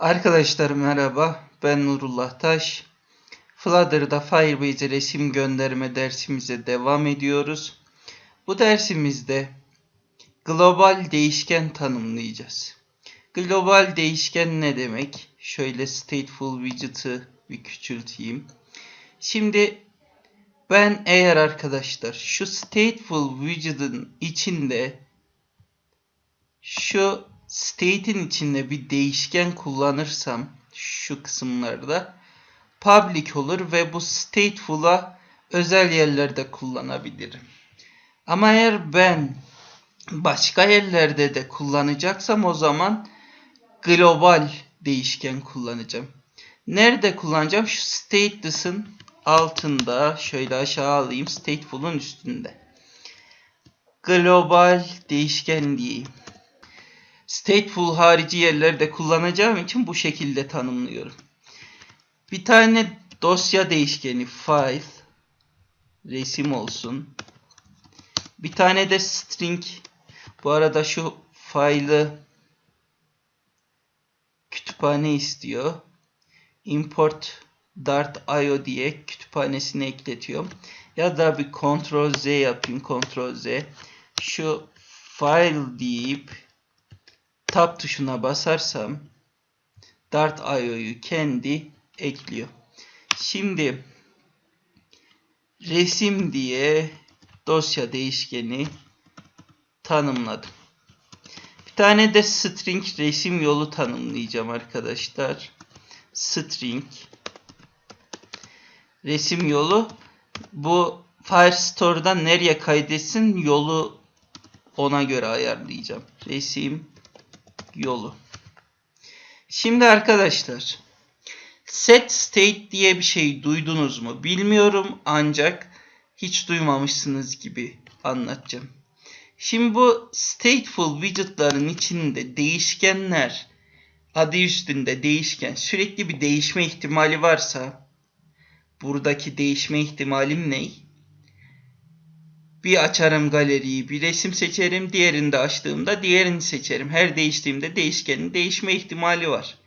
Arkadaşlar merhaba, ben Nurullah Taş. Flutter'da Firebase resim gönderme dersimize devam ediyoruz. Bu dersimizde global değişken tanımlayacağız. Global değişken ne demek? Şöyle stateful widget'ı bir küçülteyim. Şimdi ben eğer arkadaşlar şu stateful widget'ın içinde şu state'in içinde bir değişken kullanırsam şu kısımlarda public olur ve bu stateful'a özel yerlerde kullanabilirim. Ama eğer ben başka yerlerde de kullanacaksam o zaman global değişken kullanacağım. Nerede kullanacağım? Şu stateless'ın altında şöyle aşağı alayım. Stateful'un üstünde. Global değişken diyeyim. Stateful harici yerlerde kullanacağım için bu şekilde tanımlıyorum. Bir tane dosya değişkeni file resim olsun. Bir tane de string bu arada şu file'ı kütüphane istiyor. Import dart.io diye kütüphanesine ekletiyorum. Ya da bir Ctrl Z yapayım. Ctrl Z. Şu file deyip tab tuşuna basarsam Dart.io'yu kendi ekliyor. Şimdi resim diye dosya değişkeni tanımladım. Bir tane de string resim yolu tanımlayacağım arkadaşlar. String resim yolu bu Firestore'dan nereye kaydetsin yolu ona göre ayarlayacağım. Resim yolu. Şimdi arkadaşlar set state diye bir şey duydunuz mu bilmiyorum ancak hiç duymamışsınız gibi anlatacağım. Şimdi bu stateful widget'ların içinde değişkenler adı üstünde değişken sürekli bir değişme ihtimali varsa buradaki değişme ihtimalim ne? Bir açarım galeriyi, bir resim seçerim, diğerini de açtığımda diğerini seçerim. Her değiştiğimde değişkenin değişme ihtimali var.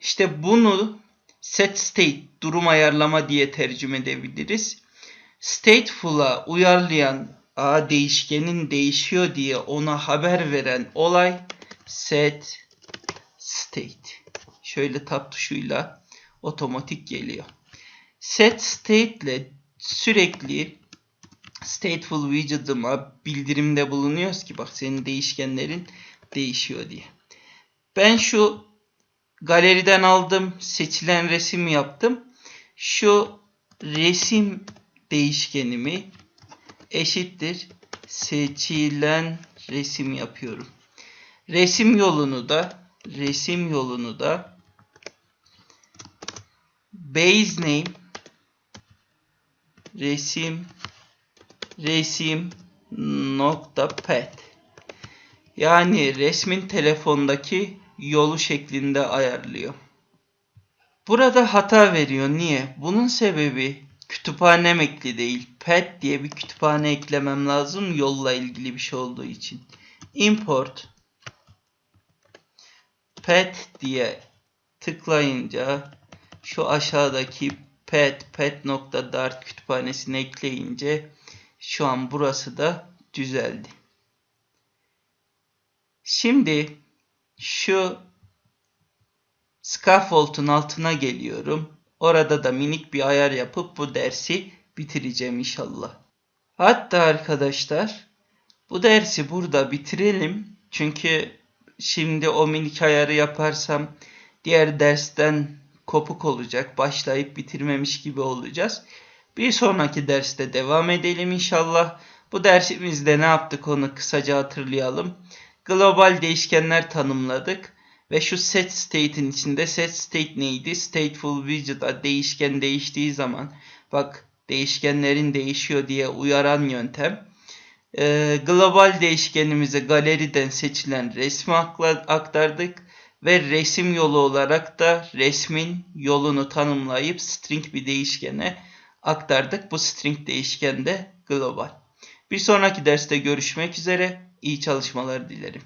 İşte bunu set state durum ayarlama diye tercüme edebiliriz. Stateful'a uyarlayan a değişkenin değişiyor diye ona haber veren olay set state. Şöyle tab tuşuyla otomatik geliyor. Set state ile sürekli stateful widget'ıma bildirimde bulunuyoruz ki bak senin değişkenlerin değişiyor diye. Ben şu galeriden aldım, seçilen resim yaptım. Şu resim değişkenimi eşittir seçilen resim yapıyorum. Resim yolunu da resim yolunu da base name resim resim nokta pet yani resmin telefondaki yolu şeklinde ayarlıyor. Burada hata veriyor. Niye? Bunun sebebi kütüphanem ekli değil. Pet diye bir kütüphane eklemem lazım yolla ilgili bir şey olduğu için. Import pet diye tıklayınca şu aşağıdaki pet pet.dart kütüphanesini ekleyince şu an burası da düzeldi. Şimdi şu scaffold'un altına geliyorum. Orada da minik bir ayar yapıp bu dersi bitireceğim inşallah. Hatta arkadaşlar bu dersi burada bitirelim. Çünkü şimdi o minik ayarı yaparsam diğer dersten kopuk olacak. Başlayıp bitirmemiş gibi olacağız. Bir sonraki derste devam edelim inşallah. Bu dersimizde ne yaptık onu kısaca hatırlayalım. Global değişkenler tanımladık. Ve şu set state'in içinde set state neydi? Stateful widget'a değişken değiştiği zaman bak değişkenlerin değişiyor diye uyaran yöntem. Ee, global değişkenimize galeriden seçilen resmi aktardık. Ve resim yolu olarak da resmin yolunu tanımlayıp string bir değişkene aktardık. Bu string değişken de global. Bir sonraki derste görüşmek üzere. İyi çalışmalar dilerim.